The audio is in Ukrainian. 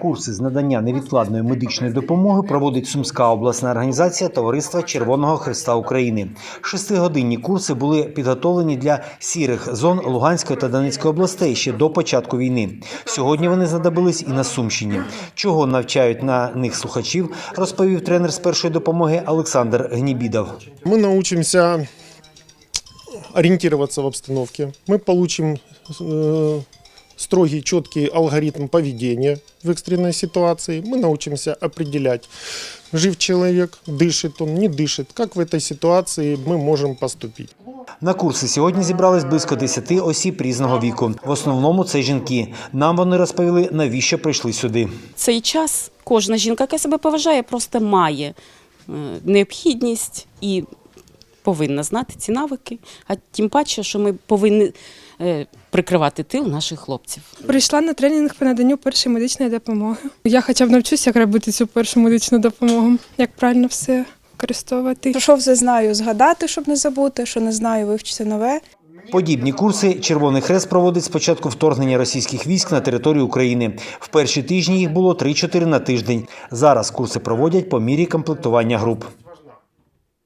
Курси з надання невідкладної медичної допомоги проводить Сумська обласна організація Товариства Червоного Христа України. Шестигодинні курси були підготовлені для сірих зон Луганської та Донецької областей ще до початку війни. Сьогодні вони знадобились і на Сумщині. Чого навчають на них слухачів, розповів тренер з першої допомоги Олександр Гнібідов. Мы научимся ориентироваться в обстановке. Мы получим э, строгий, четкий алгоритм поведения в экстренной ситуации. Мы научимся определять, жив человек, дышит он, не дышит, как в этой ситуации мы можем поступить. На курси сьогодні зібрались близько 10 осіб різного віку. В основному це жінки. Нам вони розповіли, навіщо прийшли сюди. цей час кожна жінка, яка себе поважає, просто має е, необхідність і повинна знати ці навики. А тим паче, що ми повинні е, прикривати тил наших хлопців. Прийшла на тренінг по наданню першої медичної допомоги. Я хоча б навчуся, як робити цю першу медичну допомогу, як правильно все використовувати. Що все знаю, згадати, щоб не забути, що не знаю, вивчити нове. Подібні курси Червоний Хрест проводить з початку вторгнення російських військ на територію України. В перші тижні їх було 3-4 на тиждень. Зараз курси проводять по мірі комплектування груп.